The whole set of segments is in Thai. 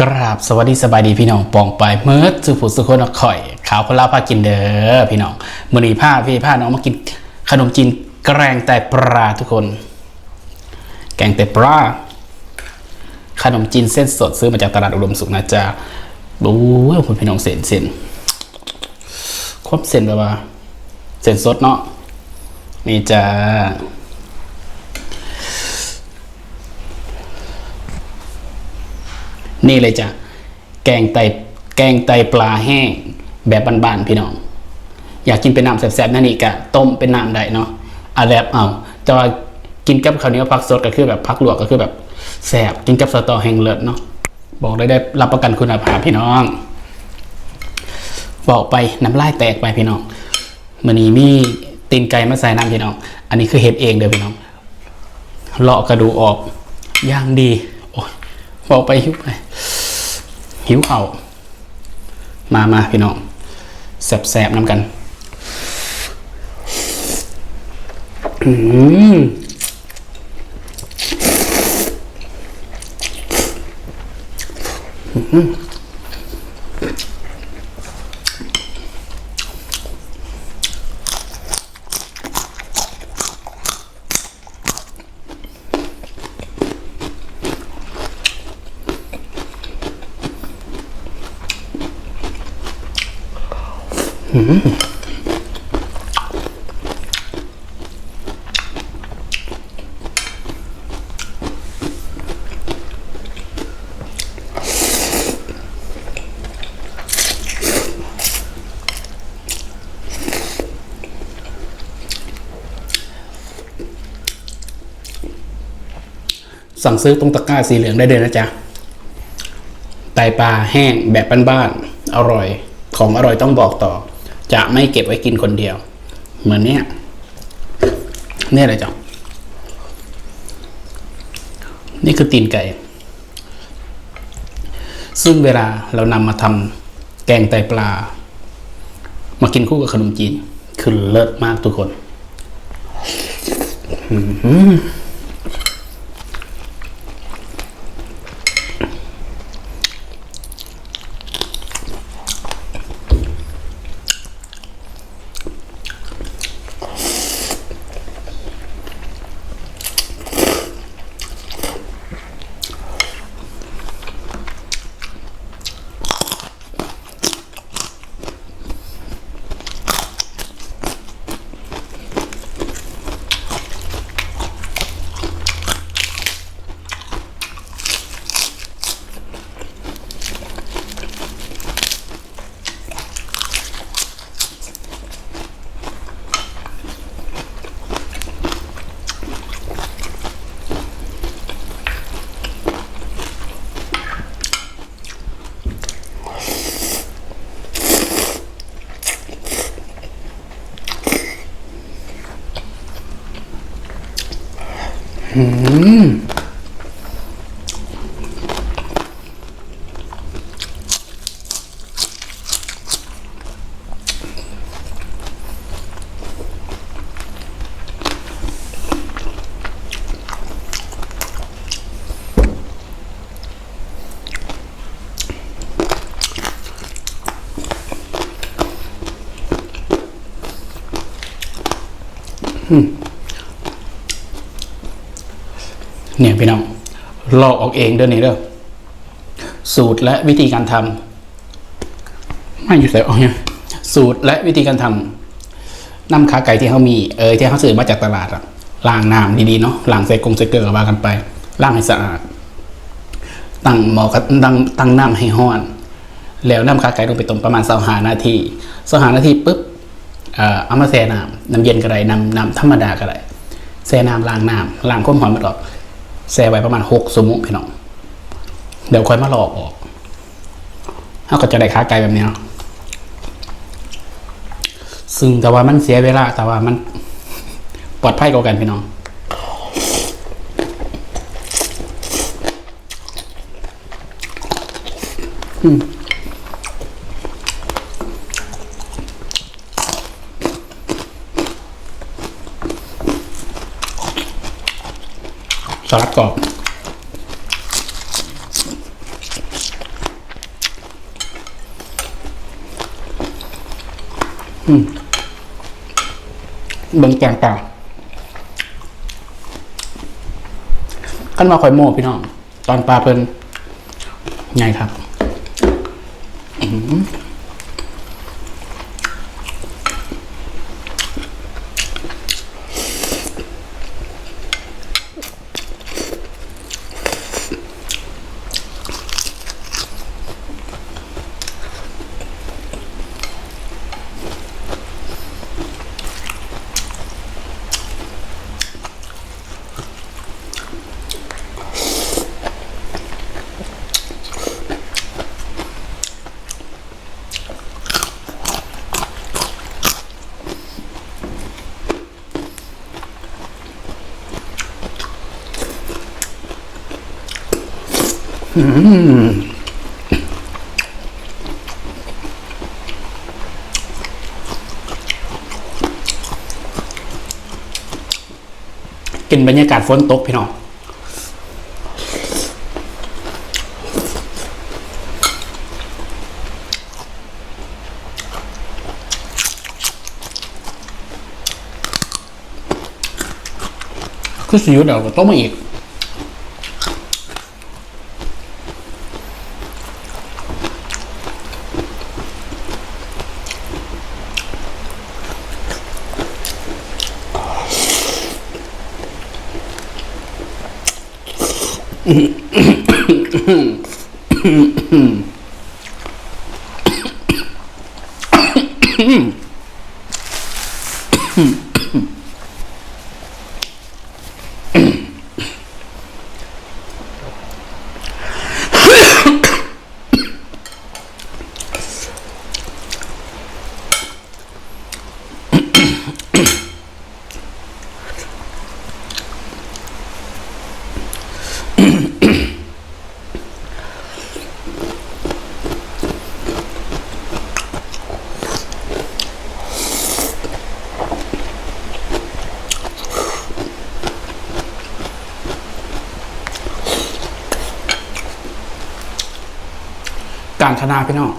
กราบสวัสดีสบายดีพี่น้องปองไปเมื่อสุผุสุคนข่อยขาวพลาพากินเด้อพี่น้องมือนีผ้าพี่ผ้าน้องมากินขนมจีนแกงไตปลาทุกคน แกงไตปลาขนมจีนเส้นสดซื้อมาจากตลาดอุดมสุขนะจ๊ะดูคุณพี่น้องเส้นเส้นครบเส้นแบบว่า เส้นสดเนาะนี่จ้า นี่เลยจ้ะแกงไตแกงไตปลาแห้งแบบบ้านๆพี่น้อง อยากกินเป็นน้ำแซ่บๆนั่นนี่กะต้มเป็นน้ำได้เนาะอาแบบเอาแต่ว่ากินกับข้าวเหนียวผักสดก็คือแบบผักลวกก็คือแบบแซ่บกินกับสตอแห้งเลิศเนาะบอกได้ได้รับประกันคุณภาพพี่น้อง บอกไปน้ำลายแตกไปพี่น้องมันนี้มีตีนไก่มาใส่น้ำพี่น้อง อันนี้คือเห็ดเองเด้อพี่น้องเลาะกระดูกออกย่างดี โอ้ยบอกไปหิวไป หิวเข่ามามาพี่น้องแสบๆน้ำกันอืมอืม สั่งซื้อตรงตะกร้าสีเหลืองได้เลยนะจ๊ะ ไตปลาแห้งแบบบ้านๆ อร่อย ของอร่อยต้องบอกต่อ จะไม่เก็บไว้กินคนเดียว เหมือนเนี้ยเนี่ยอะไรจ๊ะนี่คือตีนไก่ ซึ่งเวลาเรานำมาทำแกงไตปลา มากินคู่กับขนมจีน คือเลิศมากทุกคน hmm. เนี่ยพี่น้องลอกออกเองเด้อนี่เด้อสูตรและวิธีการทำไม่อยู่ใส่ออกเนี่ยสูตรและวิธีการทำน้ำขาไก่ที่เขามีเออที่เขาซื้อมาจากตลาดอะล้างน้ำดีๆเนาะล้างใส่กงใส่เกลือว่ากันไปล้างให้สะอาดตั้งหมอกตั้งตั้งน้ำให้ห้อน แล้วน้ำขาไก่ลงไปต้มประมาณสาหานาทีสาหานาทีปุ๊บเอ่อเอามาแช่น้ำน้ำเย็นก็ได้น้ำน้ำธรรมดาก็ได้แช่น้ำล้างน้ำล้างความหอมมันออก แซ่ไว้ประมาณหกสมุพี่น้อง เดี๋ยวค่อยมาหลอกออกถ้าก็จะได้ค้าไก่แบบนี้เนาะซึ่งแต่ว่ามันเสียเวลา แต่ว่ามันปลอดภัยกว่ากันพี่น้องอืม สลัดกรอบเบิ่งแกงเปล่าขั้นมาคอยโม่พี่น้อง ตอนปลาเป็นไงครับ อื กินบรรยากาศฝนตกพี่น้องคือสิยุเดี๋ยวก็ต้องมาอีก mm ธนาพี่น้อง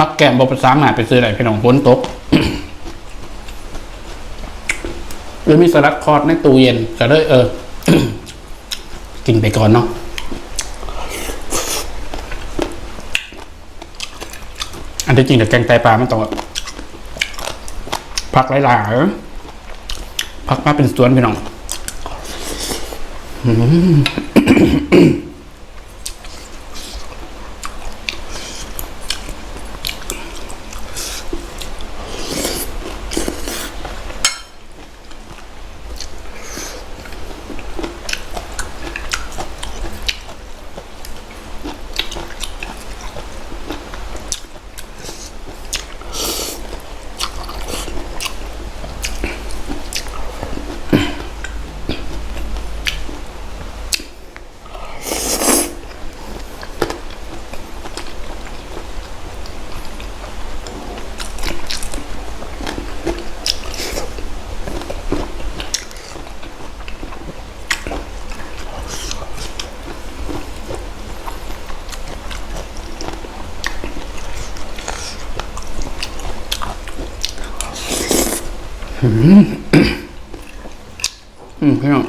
พักแกมบประสามาไปซื้ออะไรพี่น้องฝนตกหรือมีสลัดคอร์ดในตู้เย็นก็เลยเออ กินไปก่อนเนาะอันที่จริงแต่แกงไตปลามันต้องผักหลายๆผักมาเป็นสวนพี่น้อง อืมพี่น้อง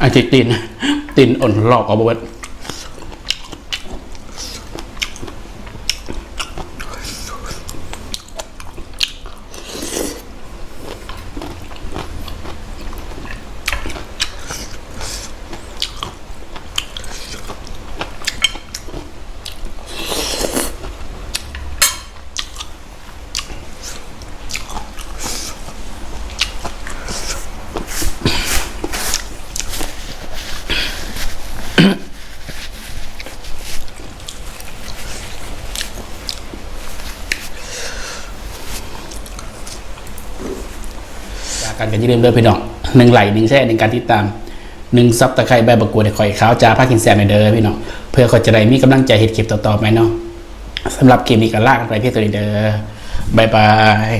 อาจิตีนตีนอ่อนหลอกเอาบเบิ กันกันอย่าลืมเด้อพี่น้องหนึ่งไหลหนึ่งแช่หนึ่งการติดตามหนึ่งซับตะไคร้ใบบักกวดให้ข่อยขาวจ้าผ้ากินแซมในเด้อพี่น้องเพื่อคอยจะได้มีกำลังใจเห็ดคลิปต่อๆไปเนาะสำหรับคลิปนี้ก็ลากันไปเพียงตัวนี้เด้อบายบาย